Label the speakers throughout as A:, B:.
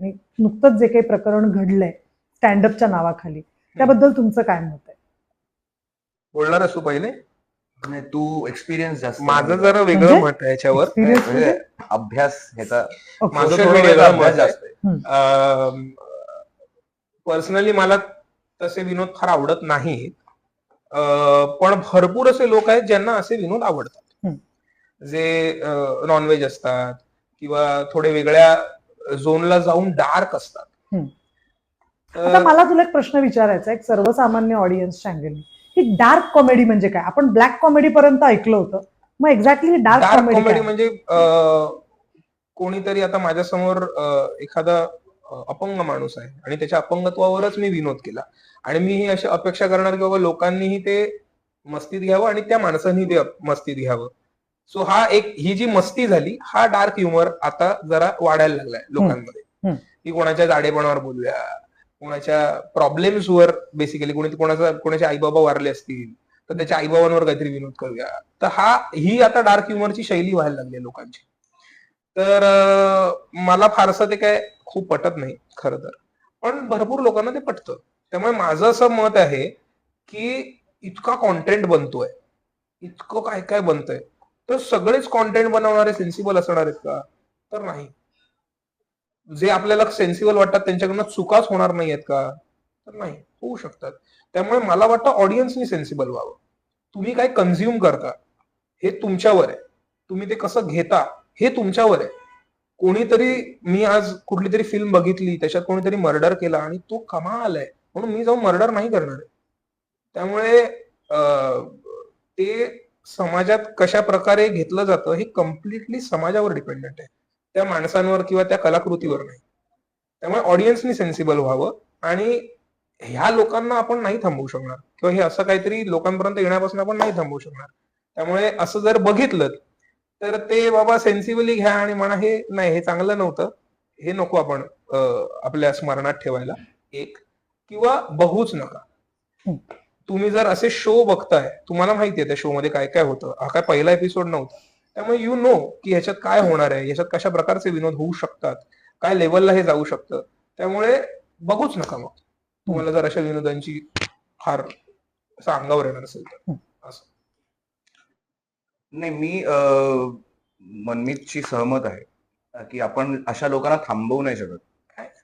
A: आणि नुकतंच जे काही प्रकरण घडलंय स्टँडअपच्या नावाखाली त्याबद्दल तुमचं काय मत आहे
B: बोलणार तू पहिले
C: नाही तू एक्सपिरियन्स जास्त
B: माझं जरा वेगळं
A: म्हणजे?
B: मत आहे याच्यावर
A: Experience
C: म्हणजे
A: म्हणजे?
C: अभ्यास ह्याचा.
B: माझं
C: social
B: थोडं
C: media चा
B: वेगळं
C: अभ्यास
B: मत
C: जास्त आहे.
B: पर्सनली मला तसे विनोद फार आवडत नाहीत अं, पण भरपूर असे लोक आहेत ज्यांना असे विनोद आवडतात
A: हम्म.
B: जे नॉनव्हेज असतात किंवा थोडे वेगळ्या झोनला जाऊन डार्क असतात.
A: आता मला तुला एक प्रश्न विचारायचा एक सर्वसामान्य ऑडियन्सच्या अँगलनी ही डार्क कॉमेडी म्हणजे काय? आपण ब्लॅक कॉमेडी पर्यंत ऐकलं होतं. मग एक्झॅक्टली डार्क कॉमेडी
B: म्हणजे कोणीतरी आता माझ्यासमोर एखादा अपंग माणूस आहे आणि त्याच्या अपंगत्वावरच मी विनोद केला. आणि मी ही अशी अपेक्षा करणार की बाबा लोकांनीही ते मस्तीत घ्यावं आणि त्या माणसांनी ते मस्तीत घ्यावं. सो हा एक ही जी मस्ती झाली हा डार्क ह्युमर आता जरा वाढायला लागलाय लोकांमध्ये. की कोणाच्या जाडेपणावर बोलूया कोणाच्या प्रॉब्लेम्सवर बेसिकली कोणी कोणाचा कोणाचे आईबाबा वारले असतील तर त्याच्या आईबाबांवर काहीतरी विनोद करूया. तर हा ही आता डार्क ह्युमरची शैली व्हायला लागली आहे लोकांची. तर मला फारसं ते काय खूप पटत नाही खरं तर. पण भरपूर लोकांना ते पटतं. त्यामुळे माझं असं मत आहे की इतका कॉन्टेंट बनतोय इतकं काय काय बनतंय तर सगळेच कॉन्टेंट बनवणारे सेन्सिबल असणार आहेत का? तर नाही. जे आपल्याला सेन्सिबल वाटतात त्यांच्याकडनं चुकाच होणार नाही आहेत का? तर नाही. होऊ शकतात. त्यामुळे मला वाटतं ऑडियन्सनी सेन्सिबल व्हावं. तुम्ही काय कन्झ्युम करता हे तुमच्यावर आहे. तुम्ही ते कसं घेता हे तुमच्यावर आहे. कोणीतरी मी आज कुठली तरी फिल्म बघितली त्याच्यात कोणीतरी मर्डर केला आणि तो कमाल आहे. म्हणून मी जाऊन मर्डर नाही करणार आहे. त्यामुळे अं, ते समाजात कशा प्रकारे घेतलं जातं हे कम्प्लिटली समाजावर डिपेंडंट आहे. त्या माणसांवर किंवा त्या कलाकृतीवर नाही. त्यामुळे ऑडियन्सनी सेन्सिबल व्हावं आणि ह्या लोकांना आपण नाही थांबवू शकणार. किंवा हे असं काहीतरी लोकांपर्यंत येण्यापासून आपण नाही थांबवू शकणार. त्यामुळे असं जर बघितलं तर ते बाबा सेन्सिबली घ्या आणि म्हणा हे नाही हे चांगलं नव्हतं. हे नको आपण आपल्या स्मरणात ठेवायला. एक किंवा बघूच नका. तुम्ही जर असे शो बघताय तुम्हाला माहितीये त्या शो मध्ये काय काय होतं. हा काय पहिला एपिसोड नव्हता. त्यामुळे यू नो की ह्याच्यात काय होणार आहे ह्याच्यात कशा प्रकारचे विनोद होऊ शकतात काय लेवलला हे जाऊ शकतं. त्यामुळे बघूच नका मग. तुम्हाला जर अशा विनोदांची फार असं अंगावर येणार असेल तर. असं.
C: नाही मी मनमीतशी सहमत आहे. की आपण अशा लोकांना थांबवू नाही शकत.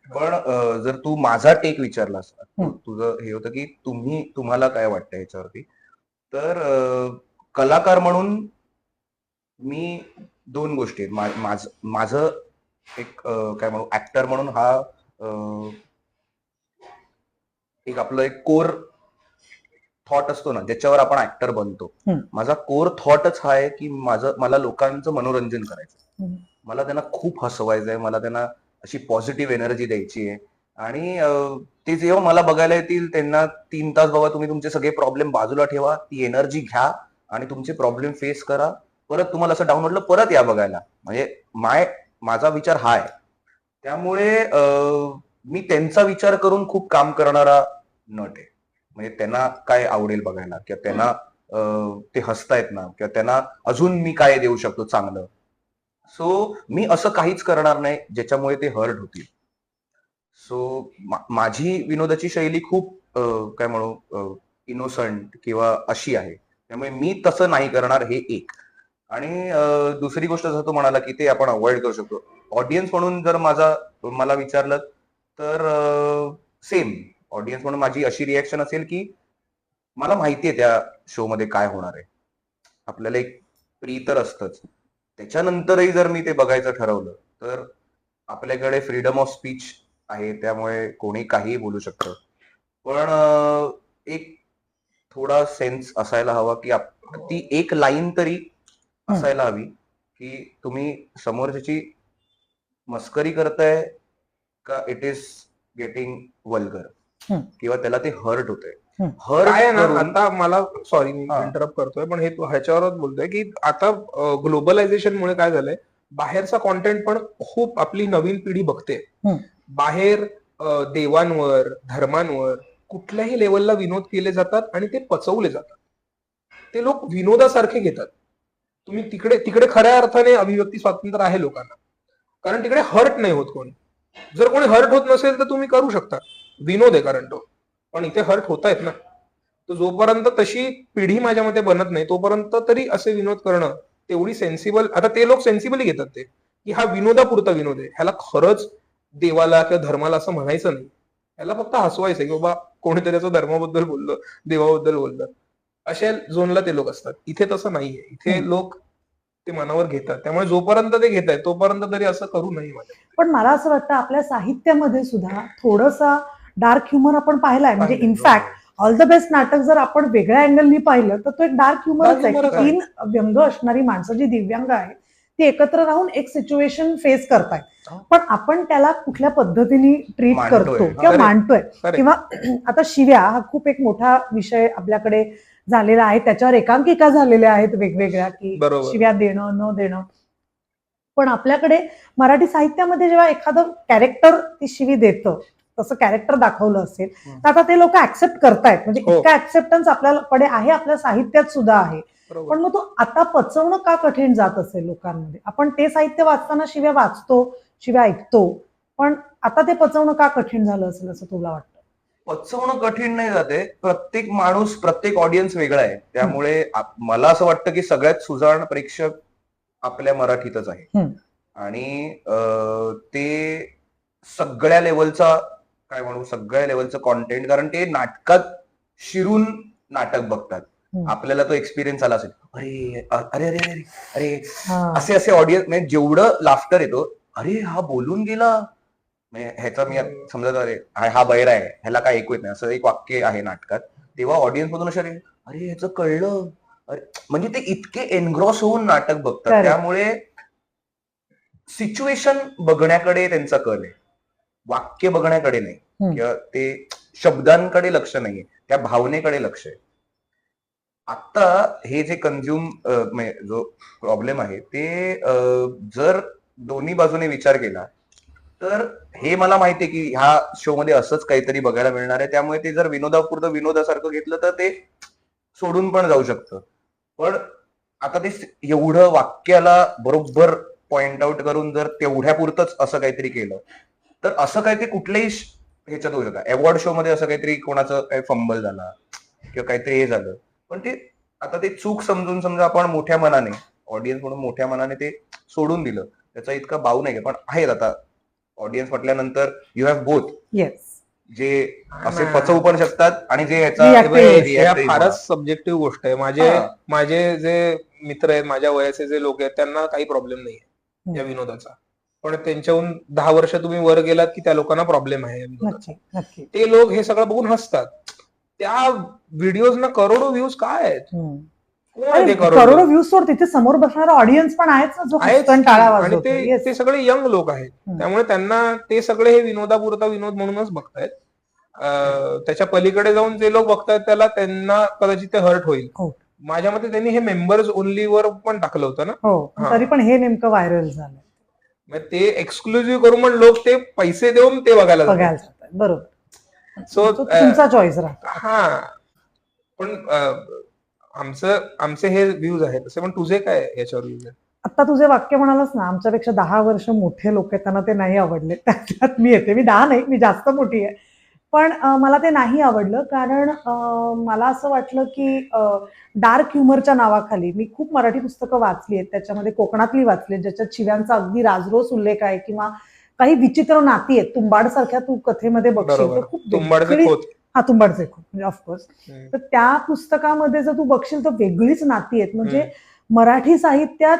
C: पण जर तू माझा टेक विचारलास
A: हम्म.
C: तुझं हे होतं की तुम्ही तुम्हाला काय वाटतं ह्याच्यावरती तर कलाकार म्हणून मी दोन गोष्टी आहेत माझ- माझं एक काय म्हणू ऍक्टर म्हणून हा एक आपलं एक कोर थॉट असतो ना ज्याच्यावर आपण ऍक्टर बनतो. माझा कोर थॉटच हा आहे की माझं मला लोकांचं मनोरंजन करायचं. मला त्यांना खूप हसवायचं आहे मला त्यांना अशी पॉझिटिव्ह एनर्जी द्यायची आहे. आणि ते जेव्हा मला बघायला येतील त्यांना तीन तास बाबा तुम्ही तुमचे सगळे प्रॉब्लेम बाजूला ठेवा ती एनर्जी घ्या आणि तुमचे प्रॉब्लेम फेस करा. परत तुम्हाला असं डाऊन वाटलं परत या बघायला. म्हणजे माय माझा विचार हा आहे. त्यामुळे मी त्यांचा विचार करून खूप काम करणारा नट आहे. म्हणजे त्यांना काय आवडेल बघायला किंवा त्यांना ते हसतायत ना किंवा त्यांना अजून मी काय देऊ शकतो चांगलं. सो मी असं काहीच करणार नाही ज्याच्यामुळे ते हर्ट होतील. सो माझी विनोदाची शैली खूप काय म्हणू इनोसंट किंवा अशी आहे. त्यामुळे मी तसं नाही करणार हे एक. आणि दुसरी गोष्ट जसं तू म्हणाला की ते आपण अवॉइड करू शकतो. ऑडियन्स म्हणून जर माझा मला विचारलं तर सेम ऑडियन्स म्हणून माझी अशी रिॲक्शन असेल की मला माहिती आहे त्या शो मध्ये काय होणार आहे. आपल्याला एक प्री तर असतच. त्याच्यानंतरही जर मी ते बघायचं ठरवलं तर आपल्याकडे फ्रीडम ऑफ स्पीच आहे त्यामुळे कोणी काहीही बोलू शकतं. पण एक थोडा सेन्स असायला हवा की ती एक लाईन तरी असायला हवी की तुम्ही समोरच्याची मस्करी करताय का इट इज गेटिंग वल्गर. किंवा त्याला ते हर्ट होतंय?
B: काय आहे ना आता मला सॉरी मी
C: हा.
B: इंटरप्ट करतोय पण हे ह्याच्यावरच बोलतोय की आता ग्लोबलायझेशन मुळे काय झालंय? बाहेरचा कॉन्टेंट पण खूप आपली नवीन पिढी बघते. बाहेर देवांवर धर्मांवर कुठल्याही लेवलला विनोद केले जातात आणि ते पचवले जातात. ते लोक विनोदासारखे घेतात. तुम्ही तिकडे तिकडे खऱ्या अर्थाने अभिव्यक्ती स्वातंत्र्य आहे लोकांना. कारण तिकडे हर्ट नाही होत कोणी. जर कोणी हर्ट होत नसेल तर तुम्ही करू शकता. विनोद आहे कारण तो. पण इथे हर्ट होत आहेत ना. तर जोपर्यंत तशी पिढी माझ्या मते बनत नाही तोपर्यंत तरी असे विनोद करणं तेवढी सेन्सिबल आता ते लोक सेन्सिबली घेतात ते की हा विनोदापुरता विनोद आहे. ह्याला खरंच देवाला किंवा धर्माला असं म्हणायचं नाही. ह्याला फक्त हसवायचं की बाबा कोणीतरी त्याचं धर्माबद्दल बोललं देवाबद्दल बोललं. अशा झोनला ते लोक असतात. इथे तसं नाहीये. इथे. लोक ते मनावर घेतात. त्यामुळे जोपर्यंत ते घेत आहेत तोपर्यंत तरी असं करू नये
A: पण मला असं वाटतं आपल्या साहित्यामध्ये सुद्धा थोडंसा डार्क ह्युमर आपण पाहिलाय म्हणजे इनफॅक्ट ऑल द बेस्ट नाटक जर आपण वेगळ्या अँगलनी पाहिलं तर तो एक डार्क ह्युमरच आहे
B: आहे.
A: तीन व्यंग असणारी माणसं जी दिव्यांग आहेत ती एकत्र राहून एक सिच्युएशन फेस करतायत. पण आपण त्याला कुठल्या पद्धतीने ट्रीट. करतो किंवा. मांडतोय. किंवा आता शिव्या हा खूप एक मोठा विषय आपल्याकडे झालेला आहे त्याच्यावर एकांकिका झालेल्या आहेत वेगवेगळ्या की. शिव्या देणं न देणं पण आपल्याकडे मराठी साहित्यामध्ये जेव्हा एखादं कॅरेक्टर ती शिवी देतं तसं कॅरेक्टर दाखवलं असेल तर आता ते लोक ऍक्सेप्ट करतायत. म्हणजे
B: हो.
A: इतका ऍक्सेप्टन्स आपल्याकडे आहे आपल्या साहित्यात सुद्धा आहे. पण मग तो आता पचवणं का कठीण जात असेल लोकांमध्ये? आपण ते साहित्य वाचताना शिव्या वाचतो शिव्या ऐकतो पण आता ते पचवणं का कठीण झालं असेल असं तुला वाटतं?
C: पचवणं कठीण नाही जाते. प्रत्येक माणूस प्रत्येक ऑडियन्स वेगळा आहे. त्यामुळे मला असं वाटतं की सगळ्यात सुजाण प्रेक्षक आपल्या मराठीतच आहे. आणि ते सगळ्या लेवलचा काय म्हणू सगळ्या लेवलचं कॉन्टेंट कारण ते नाटकात शिरून नाटक बघतात. आपल्याला तो एक्सपिरियन्स आला असेल. अरे अरे अरे अरे अरे. असे असे ऑडियन्स म्हणजे जेवढं लाफ्टर येतो अरे हा बोलून गेला. म्हणजे ह्याचा मी आता समजा अरे हा बैरा आहे ह्याला काय ऐकू येत नाही. असं एक वाक्य आहे नाटकात. तेव्हा ऑडियन्स मधून असे अरे ह्याचं कळलं. अरे म्हणजे ते इतके एनग्रॉस होऊन नाटक बघतात. त्यामुळे सिच्युएशन बघण्याकडे त्यांचा कल आहे. वाक्य बघण्याकडे नाही. किंवा ते शब्दांकडे लक्ष नाहीये. त्या भावनेकडे लक्ष आहे. आता हे जे कन्झ्युम जो प्रॉब्लेम आहे ते जर दोन्ही बाजूने विचार केला तर हे मला माहिती आहे की ह्या शो मध्ये असंच काहीतरी बघायला मिळणार आहे. त्यामुळे ते जर विनोदापुरतं विनोदासारखं घेतलं तर ते सोडून पण जाऊ शकतं. पण आता ते एवढं वाक्याला बरोबर पॉइंट आउट करून जर तेवढ्यापुरतच असं काहीतरी केलं तर असं काही ते कुठल्याही ह्याच्यात होऊ शकतं. अवॉर्ड शो मध्ये असं काहीतरी कोणाचं काही फंबल झाला किंवा काहीतरी हे झालं. पण ते आता ते चूक समजून समजा आपण मोठ्या मनाने ऑडियन्स म्हणून मोठ्या मनाने ते सोडून दिलं. त्याचा इतका भाव नाही पण आहेत आता ऑडियन्स म्हटल्यानंतर यू हॅव बोथ
A: येस
C: जे असे. पचवू पण शकतात आणि जे ह्याचा
B: हे फारच सब्जेक्टिव्ह गोष्ट आहे. माझे. माझे जे मित्र आहेत माझ्या वयाचे जे लोक आहेत त्यांना काही प्रॉब्लेम नाही या. विनोदाचा. पण त्यांच्याहून दहा वर्ष तुम्ही वर गेलात की त्या लोकांना प्रॉब्लेम आहे. ते लोक हे सगळं बघून हसतात. त्या व्हिडिओजना करोडो व्ह्यूज काय आहेत?
A: करोडो व्ह्यूज सोड तिथे समोर बसणारा ऑडियन्स पण आहेच ना जो आणि.
B: ते सगळे यंग लोक आहेत. त्यामुळे त्यांना ते सगळे हे विनोदापुरता विनोद म्हणूनच बघतायत. त्याच्या पलीकडे जाऊन जे लोक बघतायत त्याला त्यांना कदाचित ते हर्ट होईल.
A: हो.
B: माझ्या मते त्यांनी हे मेंबर्स ओनली वर पण टाकलं होतं ना?
A: हा. तरी पण हे नेमकं व्हायरल झालं
B: मग ते एक्सक्लुझिव्ह करून पण लोक ते पैसे देऊन ते बघायला.
A: बघायला जातात. बरोबर.
B: So,
A: तो तुमचा चॉईस राहतो.
B: हा. पण अं, आमचं आमचे हे व्ह्यूज आहेत. तसे पण तुझे काय याच्यावर व्ह्यूज आहेत?
A: आता तुझे वाक्य म्हणालच ना आमच्यापेक्षा दहा वर्ष मोठे लोक आहेत त्यांना ते नाही आवडले. त्यात मी येते. मी दहा नाही मी जास्त मोठी आहे. पण मला ते नाही आवडलं. कारण मला असं वाटलं की डार्क ह्युमरच्या नावाखाली मी खूप मराठी पुस्तकं वाचली आहेत. त्याच्यामध्ये कोकणातली वाचली आहेत, ज्याच्यात शिव्यांचा अगदी राजरोस उल्लेख आहे किंवा काही विचित्र नाती आहेत. तुंबाड सारख्या तू कथेमध्ये बघशील खूप हा तुंबाडचे खूप म्हणजे ऑफकोर्स. तर त्या पुस्तकामध्ये जर तू बघशील तर वेगळीच नाती आहेत. म्हणजे. मराठी साहित्यात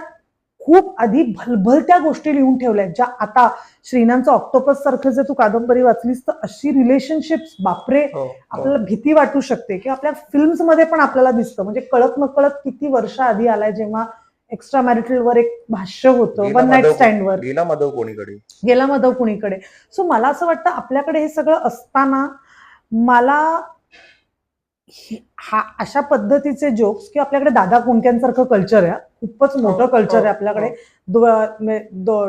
A: खूप आधी भलभलत्या गोष्टी लिहून ठेवल्या ज्या आता श्रीनांचं ऑक्टोपस सारखं जर तू कादंबरी वाचलीस तर अशी रिलेशनशिप्स बापरे
B: हो, हो.
A: आपल्याला भीती वाटू शकते. की आपल्या फिल्म्समध्ये पण आपल्याला दिसतं. म्हणजे कळत नकळत किती वर्ष आधी आलाय जेव्हा एक्स्ट्रा मॅरिटल वर एक भाष्य होतं वन नाईट स्टँडवर
C: गेला माधव कोणीकडे?
A: गेला माधव कुणीकडे? सो मला असं वाटतं आपल्याकडे हे सगळं असताना मला हे- हा अशा पद्धतीचे जोक्स किंवा आपल्याकडे दादा कोणक्यांसारखं कल्चर आहे हा. खूपच मोठं
B: हो,
A: कल्चर आहे
B: हो,
A: आपल्याकडे.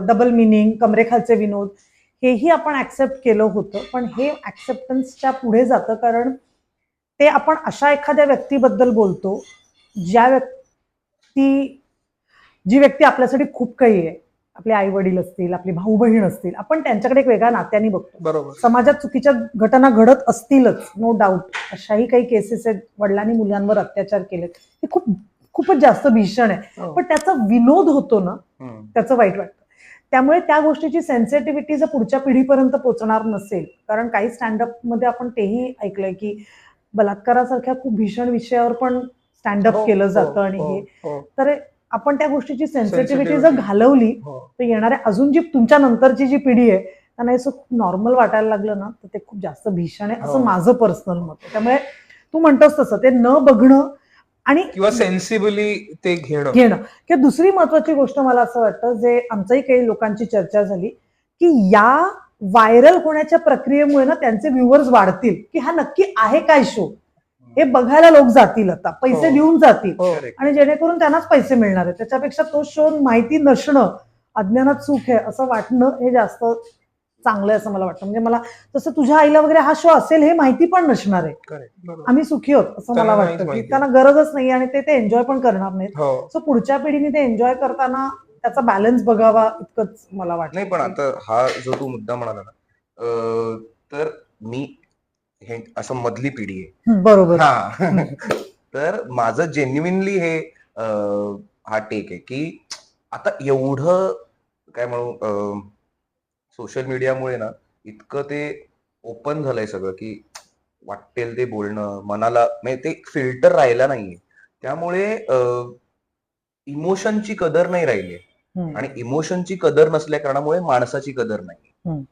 A: डबल मिनिंग कमरेखालचे विनोद हेही आपण ऍक्सेप्ट केलं होतं. पण हे ऍक्सेप्टन्सच्या पुढे जातं कारण ते आपण अशा एखाद्या व्यक्तीबद्दल बोलतो ज्या व्यक्ती जी व्यक्ती आपल्यासाठी खूप काही आहे. आपले आई वडील असतील आपली भाऊ बहीण असतील आपण त्यांच्याकडे एक वेगळ्या नात्याने बघतो.
B: बरोबर.
A: समाजात चुकीच्या घटना घडत असतीलच नो डाऊट अशाही काही केसेस आहेत वडिलांनी मुलांवर अत्याचार केलेत. हे खूप खूपच जास्त भीषण आहे.
B: हो.
A: पण त्याचा विनोद होतो ना. त्याचं वाईट वाटतं. त्यामुळे त्या गोष्टीची सेन्सिटिव्हिटी जर पुढच्या पिढीपर्यंत पोहोचणार नसेल कारण काही स्टँडअपमध्ये आपण तेही ऐकलंय की बलात्कारासारख्या खूप भीषण विषयावर पण स्टँडअप
B: हो,
A: केलं
B: हो,
A: जातं आणि
B: हो,
A: तर आपण त्या गोष्टीची सेन्सिटिव्हिटी जर. घालवली
B: हो.
A: तर येणाऱ्या अजून जी तुमच्या नंतरची जी पिढी आहे त्यांना हे खूप नॉर्मल वाटायला लागलं ना तर ते खूप जास्त भीषण आहे असं
B: हो.
A: माझं पर्सनल मत आहे त्यामुळे तू म्हणतोस तसं ते न बघणं आणि
B: किंवा सेन्सिबली ते घेणं
A: घेणं किंवा दुसरी महत्वाची गोष्ट मला असं वाटतं जे आमच्याही काही लोकांची चर्चा झाली की या व्हायरल होण्याच्या प्रक्रियेमुळे ना त्यांचे व्ह्युअर्स वाढतील की हा नक्की आहे काय शो हे बघायला लोक जातील आता पैसे
B: हो.
A: देऊन जातील
B: हो
C: Correct.
A: आणि जेणेकरून त्यांनाच पैसे मिळणार आहेत त्याच्यापेक्षा तो शो माहिती नसणं अज्ञानात सुख आहे असं वाटणं हे जास्त चांगलं आहे असं मला वाटतं म्हणजे मला तसं तुझ्या आईला वगैरे हा शो असेल हे माहिती पण नसणार आहे
B: correct. बरोबर.
A: आम्ही सुखी आहोत असं
B: त्यांना
A: मला
B: नाहीच
A: वाटतं की
B: माहिती.
A: त्यांना गरजच नाही आणि ते ते एन्जॉय पण करणार नाहीत
B: हो
A: सो पुढच्या पिढीने ते एन्जॉय करताना त्याचा बॅलन्स बघावा इतकंच मला वाटतं
C: नाही पण आता हा जो तू मुद्दा म्हणाला ना अं, तर मी हे असं मधली पिढी आहे.
A: बरोबर.
C: हा. तर माझं जेन्युइनली हे हा टेक आहे की आता एवढं काय म्हणू सोशल मीडियामुळे ना इतकं ते ओपन झालंय सगळं की वाटेल ते बोलणं मनाला म्हणजे ते फिल्टर राहिला नाहीये. त्यामुळे इमोशनची कदर नाही राहिली आणि इमोशनची कदर नसल्या कारणामुळे माणसाची कदर नाही.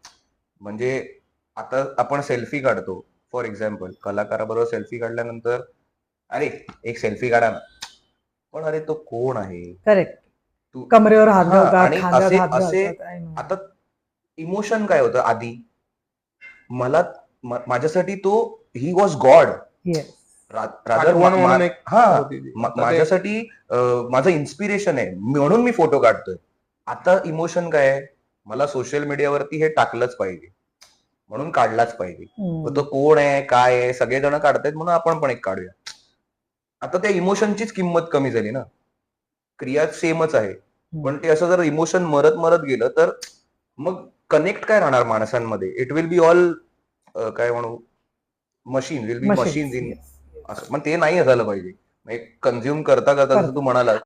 C: म्हणजे आता आपण सेल्फी काढतो. फॉर एक्झाम्पल कलाकाराबरोबर सेल्फी काढल्यानंतर अरे एक सेल्फी काढा ना. पण अरे तो कोण आहे?
A: करेक्ट.
C: तू
A: कमरेवर हात
C: हा,
A: घालतात
C: आणि असे-
A: हात
C: असे-
A: घालतात. I know.
C: आता इमोशन काय होतं आधी? मला म- माझ्यासाठी तो he was god
A: Yes.
C: Rather
B: आठवण म्हणून एक
C: हा
B: होती ती.
C: मा-
B: आता ते-
C: माझ्यासाठी अं, माझं इन्स्पिरेशन आहे. म्हणून मी फोटो काढतोय. आता इमोशन काय आहे? मला सोशल मीडियावरती हे टाकलंच पाहिजे. म्हणून काढलाच पाहिजे. तो कोण आहे काय आहे सगळेजण काढतायत म्हणून आपण पण एक काढूया. आता त्या इमोशनचीच किंमत कमी झाली ना. क्रिया सेमच आहे. पण ते असं जर इमोशन मरत मरत गेलं तर मग कनेक्ट काय राहणार माणसांमध्ये? इट विल बी ऑल काय म्हणू? Machine will be machine in. असं. पण ते नाही झालं पाहिजे. कन्झ्युम करता करता जसं तू म्हणाला